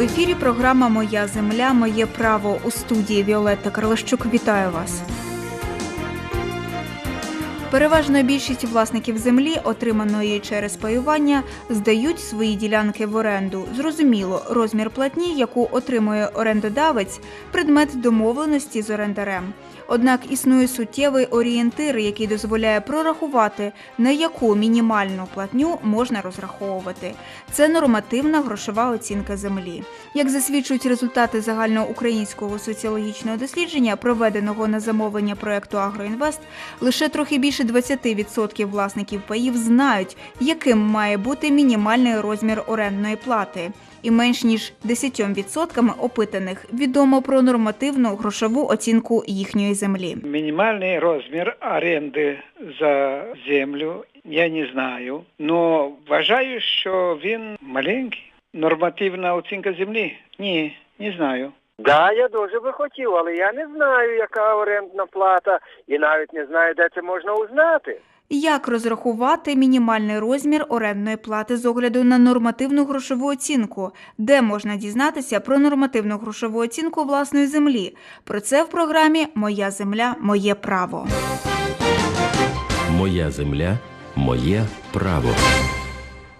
В ефірі програма Моя земля, моє право у студії Віолетта Карлищук. Вітаю вас. Переважна більшість власників землі, отриманої через паювання, здають свої ділянки в оренду. Зрозуміло, розмір платні, яку отримує орендодавець, предмет домовленості з орендарем. Однак існує суттєвий орієнтир, який дозволяє прорахувати, на яку мінімальну платню можна розраховувати. Це нормативна грошова оцінка землі. Як засвідчують результати загальноукраїнського соціологічного дослідження, проведеного на замовлення проекту Агроінвест, лише трохи більше 20% власників паїв знають, яким має бути мінімальний розмір орендної плати. І менш ніж 10% опитаних відомо про нормативну грошову оцінку їхньої землі. Минимальный размер аренди за землю я не знаю, но вважаю, що він маленький. Нормативна оцінка землі? Ні, не знаю. Да, я дуже би хотів, але я не знаю, яка орендна плата, і навіть не знаю, де це можна узнати. Як розрахувати мінімальний розмір орендної плати з огляду на нормативну грошову оцінку? Де можна дізнатися про нормативну грошову оцінку власної землі? Про це в програмі Моя земля, моє право. Моя земля, моє право.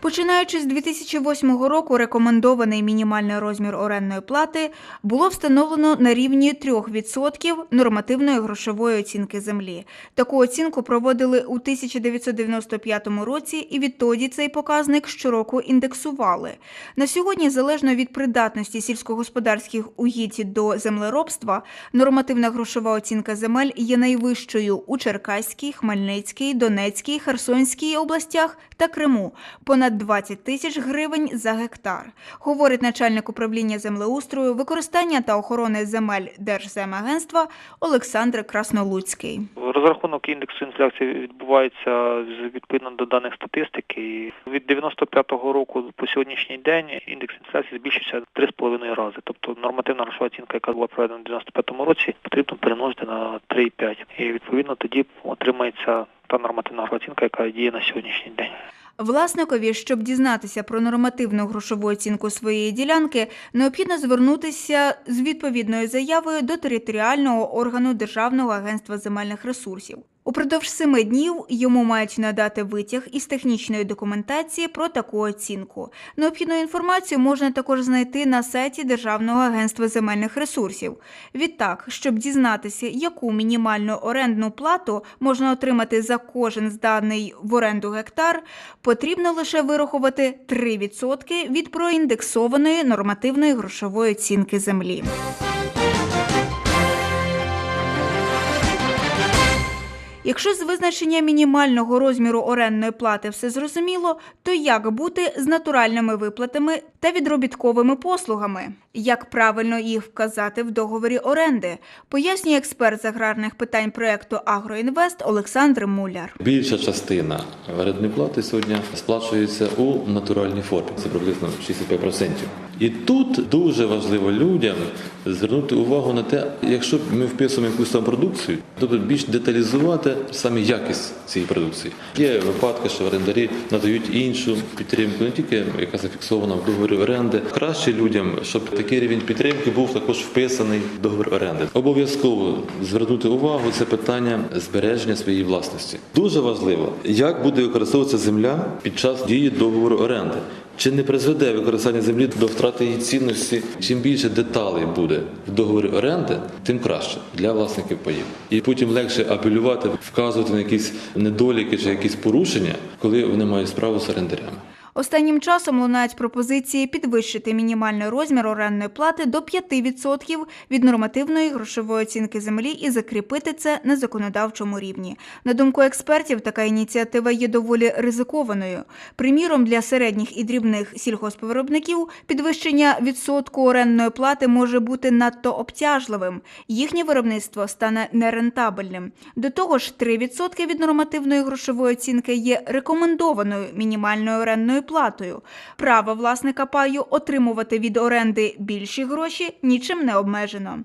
Починаючи з 2008 року, рекомендований мінімальний розмір орендної плати було встановлено на рівні 3% нормативної грошової оцінки землі. Таку оцінку проводили у 1995 році, і відтоді цей показник щороку індексували. На сьогодні, залежно від придатності сільськогосподарських угідь до землеробства, нормативна грошова оцінка земель є найвищою у Черкаській, Хмельницькій, Донецькій, Херсонській областях та Криму понад 20 тисяч гривень за гектар, говорить начальник управління землеустрою, використання та охорони земель Держземагентства Олександр Краснолуцький. Розрахунок індексу інфляції відбувається відповідно до даних статистики. Від 95-го року по сьогоднішній день індекс інфляції збільшився 3,5 рази. Тобто нормативна грошова оцінка, яка була проведена в 95-му році, потрібно переносити на 3,5. І відповідно тоді отримається та нормативна оцінка, яка діє на сьогоднішній день. Власникові, щоб дізнатися про нормативну грошову оцінку своєї ділянки, необхідно звернутися з відповідною заявою до територіального органу Державного агентства земельних ресурсів. Упродовж семи днів йому мають надати витяг із технічної документації про таку оцінку. Необхідну інформацію можна також знайти на сайті Державного агентства земельних ресурсів. Відтак, щоб дізнатися, яку мінімальну орендну плату можна отримати за кожен зданий в оренду гектар, потрібно лише вирахувати 3% від проіндексованої нормативної грошової оцінки землі. Якщо з визначення мінімального розміру орендної плати все зрозуміло, то як бути з натуральними виплатами та відробітковими послугами? Як правильно їх вказати в договорі оренди? Пояснює експерт з аграрних питань проекту Агроінвест Олександр Муляр. Більша частина орендної плати сьогодні сплачується у натуральній формі. Це приблизно 65%. І тут дуже важливо людям звернути увагу на те, якщо ми вписуємо якусь там продукцію, тобто більш деталізувати саме якість цієї продукції. Є випадки, що орендарі надають іншу підтримку, не тільки яка зафіксована в договорі оренди. Краще людям, щоб такий рівень підтримки був також вписаний в договір оренди. Обов'язково звернути увагу це питання збереження своєї власності. Дуже важливо, як буде використовуватися земля під час дії договору оренди. Чи не призведе використання землі до втрати її цінності? Чим більше деталей буде в договорі оренди, тим краще для власників паїв. І потім легше апелювати, вказувати на якісь недоліки чи якісь порушення, коли вони мають справу з орендарями. Останнім часом лунають пропозиції підвищити мінімальний розмір орендної плати до 5% від нормативної грошової оцінки землі і закріпити це на законодавчому рівні. На думку експертів, така ініціатива є доволі ризикованою. Приміром, для середніх і дрібних сільгоспвиробників підвищення відсотку орендної плати може бути надто обтяжливим. Їхнє виробництво стане нерентабельним. До того ж, 3% від нормативної грошової оцінки є рекомендованою мінімальною орендною платою. Право власника паю отримувати від оренди більші гроші нічим не обмежено.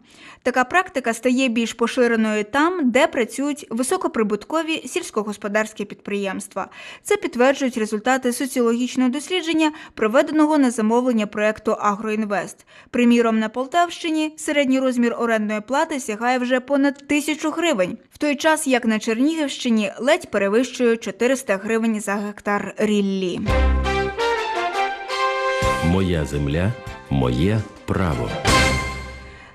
Така практика стає більш поширеною там, де працюють високоприбуткові сільськогосподарські підприємства. Це підтверджують результати соціологічного дослідження, проведеного на замовлення проекту Агроінвест. Приміром, на Полтавщині середній розмір орендної плати сягає вже понад тисячу гривень, в той час як на Чернігівщині ледь перевищує 400 гривень за гектар ріллі. Моя земля, моє право.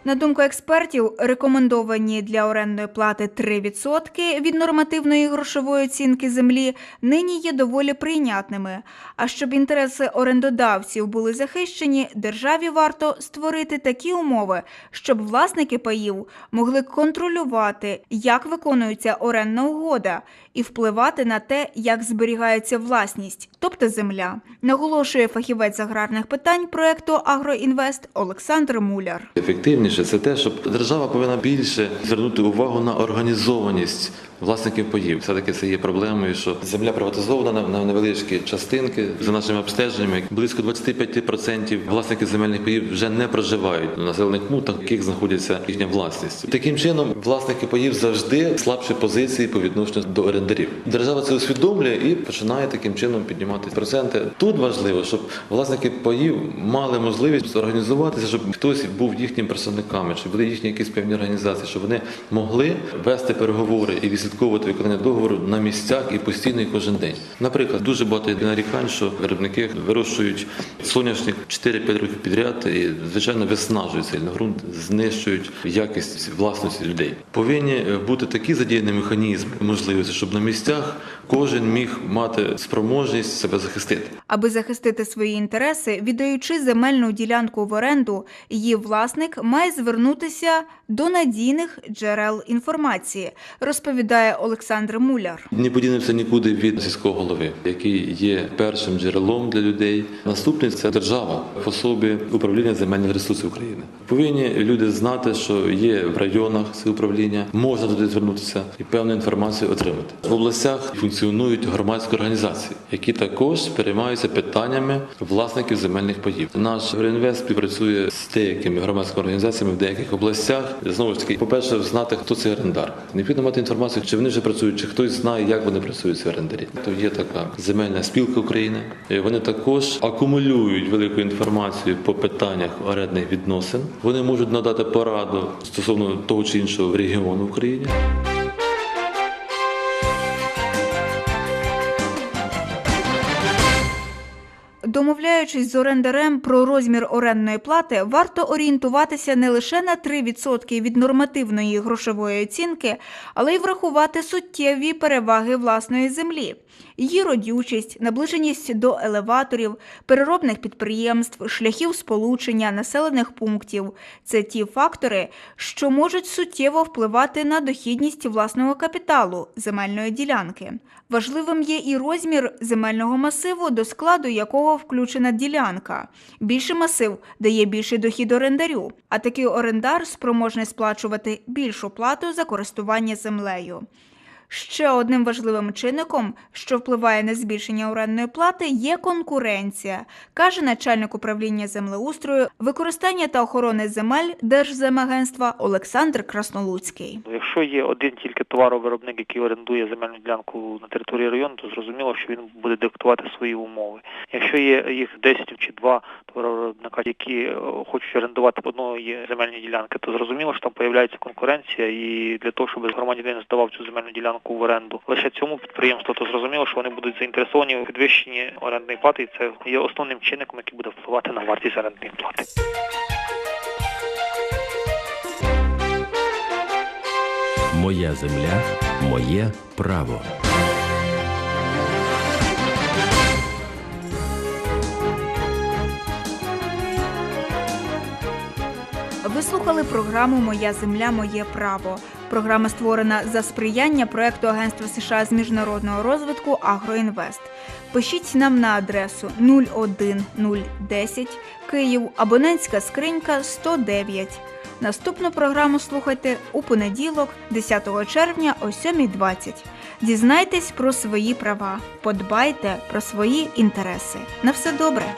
На думку експертів, рекомендовані для орендної плати 3% від нормативної грошової оцінки землі нині є доволі прийнятними. А щоб інтереси орендодавців були захищені, державі варто створити такі умови, щоб власники паїв могли контролювати, як виконується орендна угода, і впливати на те, як зберігається власність, тобто земля, наголошує фахівець аграрних питань проекту Агроінвест Олександр Муляр. Ефективніше це те, щоб держава повинна більше звернути увагу на організованість власників паїв. Все-таки це є проблемою, що земля приватизована на- на невеличкі частинки. За нашими обстеженнями, близько 25% власників земельних паїв вже не проживають в населених пунктах, яких знаходиться їхня власність. Таким чином, власники паїв завжди слабші позиції по відношенню до орендарів. Держава це усвідомлює і починає таким чином піднімати проценти. Тут важливо, щоб власники паїв мали можливість організуватися, щоб хтось був їхнім представниками, чи були їхні якісь певні організації, щоб вони могли вести переговори і відслідковувати виконання договору на місцях і постійно і кожен день. Наприклад, дуже багато є нарікань, що виробники вирощують соняшник 4-5 років підряд і звичайно виснажують сильно ґрунт, знищують якість власності людей. Повинні бути такі задіяні механізми, можливості, щоб на місцях кожен міг мати спроможність себе захистити. Аби захистити свої інтереси, віддаючи земельну ділянку в оренду, її власник має звернутися до надійних джерел інформації, розповідає Олександр Муляр. Не подінемося нікуди від сільського голови, який є першим джерелом для людей. Наступний це держава в особі управління земельних ресурсів України. Повинні люди знати, що є в районах це управління, можна туди звернутися і певну інформацію отримати. В областях функціонують громадські організації, які також переймаються питаннями власників земельних паїв. Наш Гринвест співпрацює з деякими громадськими організаціями в деяких областях. Знову ж таки, по-перше, знати, хто цей орендар. Необхідно мати інформацію, чи вони вже працюють, чи хтось знає, як вони працюють ці орендарі. То є така земельна спілка України. Вони також акумулюють велику інформацію по питаннях орендних відносин. Вони можуть надати пораду стосовно того чи іншого регіону в Україні. Домовляючись з орендарем про розмір орендної плати, варто орієнтуватися не лише на 3% від нормативної грошової оцінки, але й врахувати суттєві переваги власної землі. Її родючість, наближеність до елеваторів, переробних підприємств, шляхів сполучення, населених пунктів це ті фактори, що можуть суттєво впливати на дохідність власного капіталу земельної ділянки. Важливим є і розмір земельного масиву, до складу якого включена ділянка. Більший масив дає більший дохід орендарю, а такий орендар спроможний сплачувати більшу плату за користування землею. Ще одним важливим чинником, що впливає на збільшення орендної плати, є конкуренція, каже начальник управління землеустрою, використання та охорони земель Держземагентства Олександр Краснолуцький. Якщо є один тільки товаровиробник, який орендує земельну ділянку на території району, то зрозуміло, що він буде диктувати свої умови. Якщо є їх 10 чи два товаровиробника, які е, хочуть орендувати одної земельні ділянки, то зрозуміло, що там появляється конкуренція, і для того, щоб громадянин здавав цю земельну ділянку в оренду лише цьому підприємству, то зрозуміло, що вони будуть заінтересовані у підвищенні орендної плати, і це є основним чинником, який буде впливати на вартість орендної плати. Моя земля, моє право. Ви слухали програму Моя земля, моє право. Програма створена за сприяння проекту Агентства США з міжнародного розвитку Агроінвест. Пишіть нам на адресу 01010 Київ, абонентська скринька 109. Наступну програму слухайте у понеділок, 10 червня о 7.20. Дізнайтесь про свої права, подбайте про свої інтереси. На все добре!